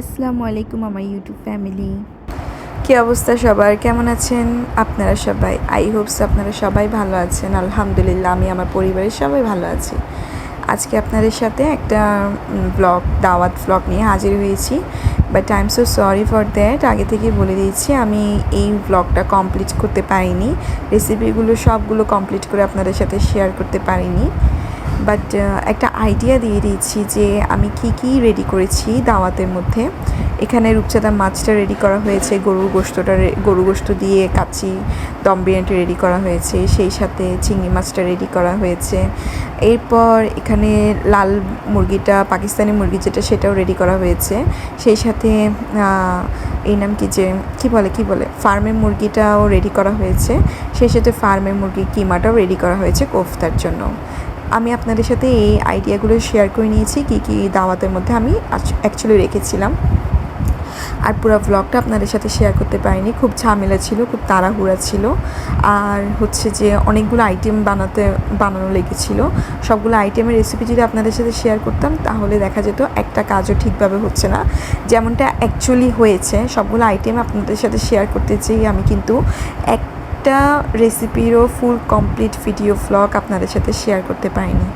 আসসালামু আলাইকুম আমার ইউটিউব ফ্যামিলি কি অবস্থা সবার? কেমন আছেন? আপনারা সবাই? আই হোপস আপনারা সবাই ভালো আছেন। আলহামদুলিল্লাহ, আমি আমার পরিবারের সবাই ভালো আছি। আজকে আপনাদের সাথে একটা ব্লগ দাওয়াত ব্লগ নিয়ে হাজির হয়েছি। But I am so sorry for that আগে থেকে বলে দিয়েছি, আমি এই ব্লগটা কমপ্লিট করতে পারিনি। রেসিপিগুলো সবগুলো কমপ্লিট করে আপনাদের সাথে শেয়ার করতে পারিনি। বাট একটা আইডিয়া দিয়ে দিয়েছি যে আমি কি কি রেডি করেছি দাওয়াতের মধ্যে। এখানে রূপচাঁদা মাছটা রেডি করা হয়েছে, গরুর গোস্তটা গরু গোস্ত দিয়ে কাচি দম বিরিয়ানিটা রেডি করা হয়েছে, সেই সাথে চিংড়ি মাছটা রেডি করা হয়েছে। এরপর এখানে লাল মুরগিটা, পাকিস্তানি মুরগি যেটা, সেটাও রেডি করা হয়েছে। সেই সাথে এই নাম কি যে, কি বলে কি বলে ফার্মের মুরগিটাও রেডি করা হয়েছে। সেই সাথে ফার্মের মুরগির কিমাটাও রেডি করা হয়েছে কোফতার জন্য। আমি আপনাদের সাথে এই আইডিয়াগুলো শেয়ার করে নিয়েছি, কী কী দাওয়াতের মধ্যে আমি অ্যাকচুয়ালি রেখেছিলাম। আর পুরো ব্লগটা আপনাদের সাথে শেয়ার করতে পারিনি, খুব ঝামেলা ছিল, খুব তাড়াহুড়া ছিল। আর হচ্ছে যে অনেকগুলো আইটেম বানাতে, বানানো লেগেছিল। সবগুলো আইটেমের রেসিপি যদি আপনাদের সাথে শেয়ার করতাম, তাহলে দেখা যেত একটা কাজও ঠিকভাবে হচ্ছে না। যেমনটা অ্যাকচুয়ালি হয়েছে, সবগুলো আইটেম আপনাদের সাথে শেয়ার করতে চেয়ে আমি কিন্তু এক একটা রেসিপিরও ফুল কমপ্লিট ভিডিও ভ্লগ আপনাদের সাথে শেয়ার করতে পারিনি।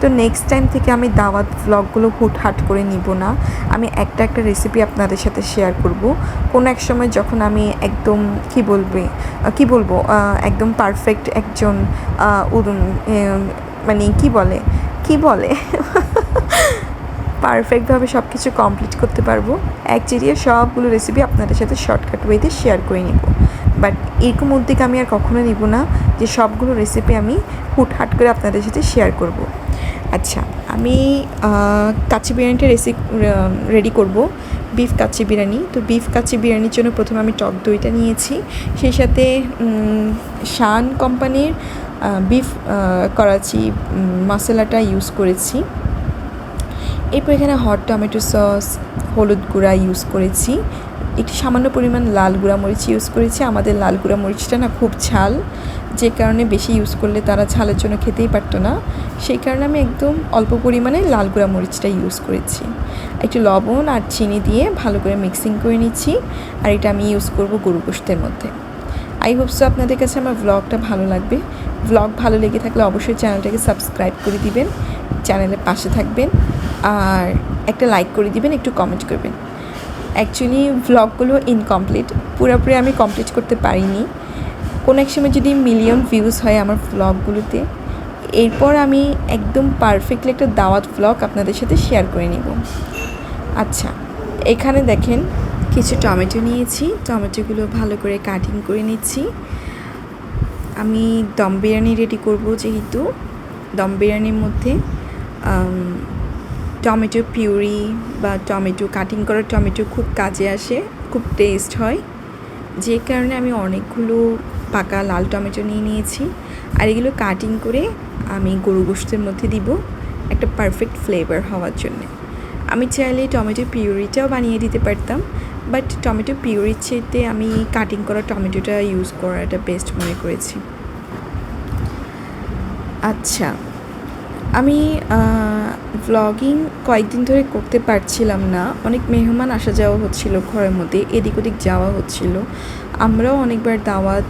তো নেক্সট টাইম থেকে আমি দাওয়াত ভ্লগগুলো হুটহাট করে নিব না। আমি একটা একটা রেসিপি আপনাদের সাথে শেয়ার করব। কোনো এক সময় যখন আমি একদম, কি বলবে কি বলব একদম পারফেক্ট একজন মানে কি বলে কি বলে? পারফেক্টভাবে সব কিছু কমপ্লিট করতে পারব। এক চিরিয়ে সবগুলো রেসিপি আপনাদের সাথে শর্টকাট ওয়েতে শেয়ার করে নিব। বাট এরকম উদ্যোগ আমি আর কখনো নিব না যে সবগুলো রেসিপি আমি হুটহাট করে আপনাদের সাথে শেয়ার করব। আচ্ছা আমি কাচ্চি বিরিয়ানিটা রেসিপি রেডি করব। বিফ কাচ্চি বিরিয়ানি। তো বিফ কাচ্চি বিরিয়ানির জন্য প্রথমে আমি টক দইটা নিয়েছি। সেই সাথে শান কোম্পানির বিফ করাচি মশলাটা ইউজ করেছি। এরপর এখানে হট টমেটো সস হলুদ গুঁড়া ইউজ করেছি। একটু সামান্য পরিমাণ লাল গুঁড়া মরিচ ইউজ করেছি। আমাদের লাল গুঁড়া মরিচটা না খুব ঝাল। যে কারণে বেশি ইউজ করলে তারা ঝালের জন্য খেতেই পারতো না। সেই কারণে আমি একদম অল্প পরিমাণে লাল গুঁড়া মরিচটা ইউজ করেছি। একটু লবণ আর চিনি দিয়ে ভালো করে মিক্সিং করে নিচ্ছি। আর এটা আমি ইউজ করব গরু গোশতের মধ্যে। আই হোপসো আপনাদের কাছে আমার ব্লগটা ভালো লাগবে। ব্লগ ভালো লেগে থাকলে অবশ্যই চ্যানেলটাকে সাবস্ক্রাইব করে দিবেন। চ্যানেলের পাশে থাকবেন। আর একটা লাইক করে দিবেন, একটু কমেন্ট করবেন। অ্যাকচুয়ালি ব্লগগুলো ইনকমপ্লিট পুরোপুরি আমি কমপ্লিট করতে পারিনি। কোনো এক সময় যদি মিলিয়ন ভিউজ হয় আমার ব্লগগুলোতে এরপর আমি একদম পারফেক্টলি একটা দাওয়াত ব্লগ আপনাদের সাথে শেয়ার করে নিব। আচ্ছা এখানে দেখেন কিছু টমেটো নিয়েছি। টমেটোগুলো ভালো করে কাটিং করে নিচ্ছি। আমি দম বিরিয়ানি রেডি করব যেহেতু। দম বিরিয়ানির মধ্যে টমেটো পিউরি বা টমেটো কাটিং করা টমেটো খুব কাজে আসে, খুব টেস্ট হয়। যে কারণে আমি অনেকগুলো পাকা লাল টমেটো নিয়ে নিয়েছি। আর এগুলো কাটিং করে আমি গরু গোশতের মধ্যে দিব একটা পারফেক্ট ফ্লেভার হওয়ার জন্য। আমি চাইলে টমেটো পিউরিটাও বানিয়ে দিতে পারতাম বাট টমেটো পিউরির চেয়ে আমি কাটিং করা টমেটোটা ইউজ করাটা বেস্ট মনে করেছি। আচ্ছা আমি ভ্লগিং কয়েকদিন ধরে করতে পারছিলাম না। অনেক মেহমান আসা যাওয়া হচ্ছিল ঘরের মধ্যে, এদিক ওদিক যাওয়া হচ্ছিল। আমরাও অনেকবার দাওয়াত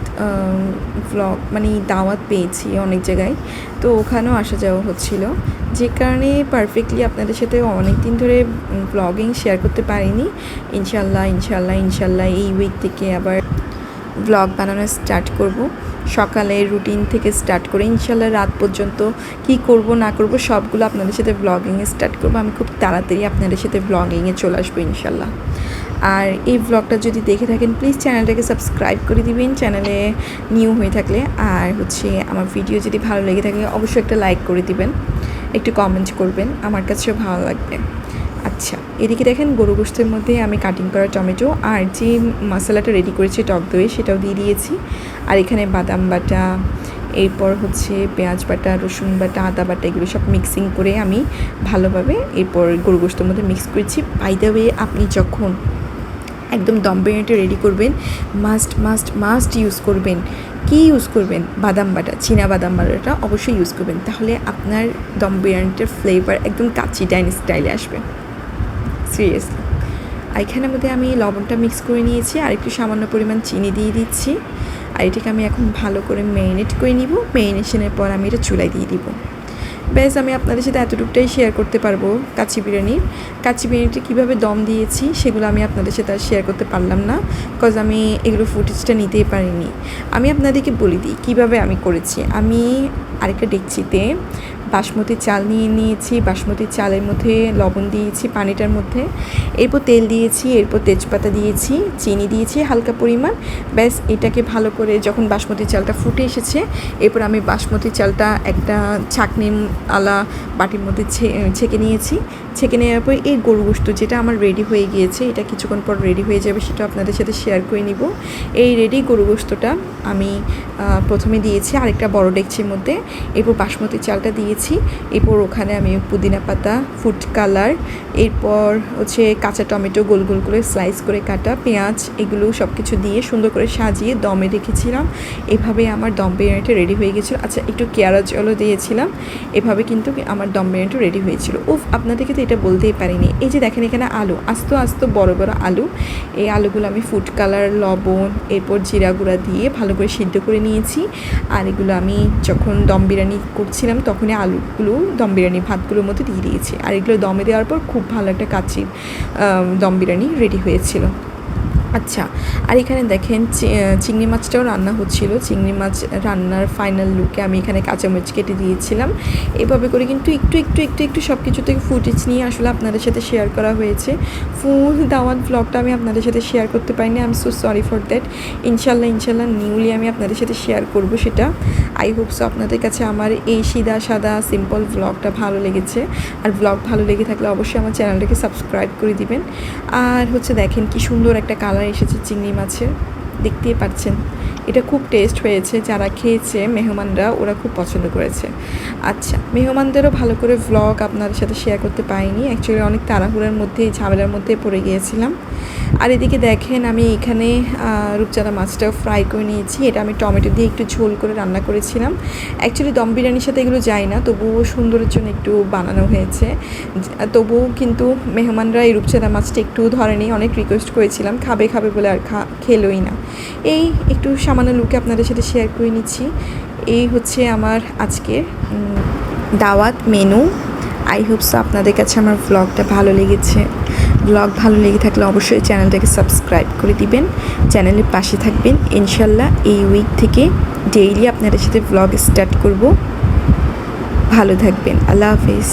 ভ্লগ মানে দাওয়াত পেয়েছি অনেক জায়গায়, তো ওখানেও আসা যাওয়া হচ্ছিল। যে কারণে পারফেক্টলি আপনাদের সাথে অনেক দিন ধরে ভ্লগিং শেয়ার করতে পারিনি। ইনশাল্লাহ ইনশাল্লাহ ইনশাল্লাহ এই উইক থেকে আবার ব্লগ বানানো স্টার্ট করব। সকালে রুটিন থেকে স্টার্ট করে ইনশাল্লাহ রাত পর্যন্ত কি করব, না করব, সবগুলো আপনাদের সাথে ব্লগিংয়ে স্টার্ট করব। আমি খুব তাড়াতাড়ি আপনাদের সাথে ব্লগিংয়ে চলে আসব ইনশাল্লাহ। আর এই ব্লগটা যদি দেখে থাকেন প্লিজ চ্যানেলটাকে সাবস্ক্রাইব করে দিবেন। চ্যানেলে নিউ হয়ে থাকলে আর হচ্ছে আমার ভিডিও যদি ভালো লেগে থাকে, অবশ্যই একটা লাইক করে দিবেন। একটু কমেন্ট করবেন। আমার কাছেও ভালো লাগবে। এদিকে দেখেন গরু গোস্তের মধ্যে আমি কাটিং করা টমেটো আর যে মশলাটা রেডি করেছি টক দই, সেটাও দিয়ে দিয়েছি। আর এখানে বাদাম বাটা, এরপর হচ্ছে পেঁয়াজ বাটা, রসুন বাটা, আদা বাটা, এগুলো সব মিক্সিং করে আমি ভালোভাবে এরপর গরু গোস্তের মধ্যে মিক্স করেছি। বাই দ্য ওয়ে আপনি যখন একদম দম বিরিয়ানিটা রেডি করবেন মাস্ট মাস্ট মাস্ট ইউজ করবেন। কি ইউজ করবেন? বাদাম বাটা, চীনা বাদাম বাটাটা অবশ্যই ইউজ করবেন। তাহলে আপনার দম বিরিয়ানিটার ফ্লেভার একদম কাচি ডাইন স্টাইলে আসবে। সিরিয়াসলি। আর এখানের মধ্যে আমি লবণটা মিক্স করে নিয়েছি, আর একটু সামান্য পরিমাণ চিনি দিয়ে দিচ্ছি। আর এটাকে আমি এখন ভালো করে ম্যারিনেট করে নিব। ম্যারিনেশনের পর আমি এটা চুলায় দিয়ে দিব। ব্যাস, আমি আপনাদের সাথে এতটুকুটাই শেয়ার করতে পারব কাচি বিরিয়ানির। কাচি বিরিয়ানিটা কীভাবে দম দিয়েছি, সেগুলো আমি আপনাদের সাথে আর শেয়ার করতে পারলাম না কজ আমি এগুলো ফুটেজটা নিতেই পারিনি। আমি আপনাদেরকে বলে দিই কীভাবে আমি করেছি। আমি আরেকটা ডেকচিতে বাসমতি চাল নিয়ে নিয়েছি, বাসমতি চালের মধ্যে লবণ দিয়েছি পানিটার মধ্যে। এরপর তেল দিয়েছি, এরপর তেজপাতা দিয়েছি, চিনি দিয়েছি হালকা পরিমাণ। ব্যাস, এটাকে ভালো করে যখন বাসমতি চালটা ফুটে এসেছে, এরপর আমি বাসমতি চালটা একটা ছাকনি আলা বাটির মধ্যে ছেঁকে নিয়েছি। ছেঁকে নেওয়ার পর এই গরু গোস্ত যেটা আমার রেডি হয়ে গিয়েছে, এটা কিছুক্ষণ পর রেডি হয়ে যাবে সেটা আপনাদের সাথে শেয়ার করে নিব। এই রেডি গরু গোস্তটা আমি প্রথমে দিয়েছি আরেকটা বড় ডেকচির মধ্যে, এরপর বাসমতি চালটা দিয়েছি, এরপর ওখানে আমি পুদিনা পাতা ফুড কালার এরপর হচ্ছে কাঁচা টমেটো গোল গোল করে স্লাইস করে কাটা, পেঁয়াজ এগুলো সব কিছু দিয়ে সুন্দর করে সাজিয়ে দমে রেখেছিলাম। এভাবে আমার দম বিরিয়ানিটা রেডি হয়ে গেছিল আচ্ছা একটু কেয়ারা জলও দিয়েছিলাম। এভাবে কিন্তু আমার দম বিরিয়ানিটা রেডি হয়েছিল। উফ, আপনাদেরকে তো এটা বলতেই পারিনি। এই যে দেখেন এখানে আলু, আস্ত আস্ত বড় বড় আলু। এই আলুগুলো আমি ফুড কালার লবণ, এরপর জিরা গুঁড়া দিয়ে ভালো করে সিদ্ধ করে নিয়েছি। আর এগুলো আমি যখন দম বিরিয়ানি করছিলাম, তখনই আলুগুলো, দম বিরিয়ানি ভাতগুলোর মধ্যে দিয়ে দিয়েছি। আর এগুলো দমে দেওয়ার পর খুব ভালো একটা কাচি দম বিরিয়ানি রেডি হয়েছিল। আচ্ছা আর এখানে দেখেন চিংড়ি মাছটাও রান্না হচ্ছিল। চিংড়ি মাছ রান্নার ফাইনাল লুকে আমি এখানে কাঁচামরিচ কেটে দিয়েছিলাম। এভাবে করে কিন্তু একটু একটু একটু একটু সব কিছু থেকে ফুটেজ নিয়ে আসলে আপনাদের সাথে শেয়ার করা হয়েছে। ফুল দাওয়াত ব্লগটা আমি আপনাদের সাথে শেয়ার করতে পারিনি। I am so sorry for that ইনশাল্লাহ ইনশাল্লাহ নিউলি আমি আপনাদের সাথে শেয়ার করব সেটা। আই হোপ সো আপনাদের কাছে আমার এই সিদা সাদা সিম্পল ব্লগটা ভালো লেগেছে। আর ব্লগ ভালো লেগে থাকলে অবশ্যই আমার চ্যানেলটাকে সাবস্ক্রাইব করে দিবেন। আর হচ্ছে দেখেন কি সুন্দর একটা কালার এসেছে চিংড়ি মাছের। দেখতেই পাচ্ছেন এটা খুব টেস্ট হয়েছে, যারা খেয়েছে, মেহমানরা, ওরা খুব পছন্দ করেছে। আচ্ছা মেহমানদেরও ভালো করে ভ্লগ আপনাদের সাথে শেয়ার করতে পারিনি। অ্যাকচুয়ালি অনেক তাড়াহুড়ার মধ্যে, ঝামেলার মধ্যে পড়ে গিয়েছিলাম। আর এদিকে দেখেন, আমি এখানে রূপচাঁদা মাছটাও ফ্রাই করে নিয়েছি। এটা আমি টমেটো দিয়ে একটু ঝোল করে রান্না করেছিলাম। অ্যাকচুয়ালি দম বিরিয়ানির সাথে এগুলো যায় না, তবুও সুন্দরের জন্য একটু বানানো হয়েছে। তবুও কিন্তু মেহমানরা এই রূপচাঁদা মাছটা একটু ধরেনি, অনেক রিকোয়েস্ট করেছিলাম, খাবে খাবে বলে আর খা, খেলোই না। এই একটু সামান্য লুকে আপনাদের সাথে শেয়ার করে নিচ্ছি। এই হচ্ছে আমার আজকের দাওয়াত মেনু আই হোপস আপনাদের কাছে আমার ব্লগটা ভালো লেগেছে। ব্লগ ভালো লেগে থাকলে অবশ্যই চ্যানেলটাকে সাবস্ক্রাইব করে দিবেন। চ্যানেলের পাশে থাকবেন। ইনশাল্লাহ এই উইক থেকে ডেইলি আপনাদের সাথে ব্লগ স্টার্ট করব। ভালো থাকবেন। আল্লাহ হাফিজ।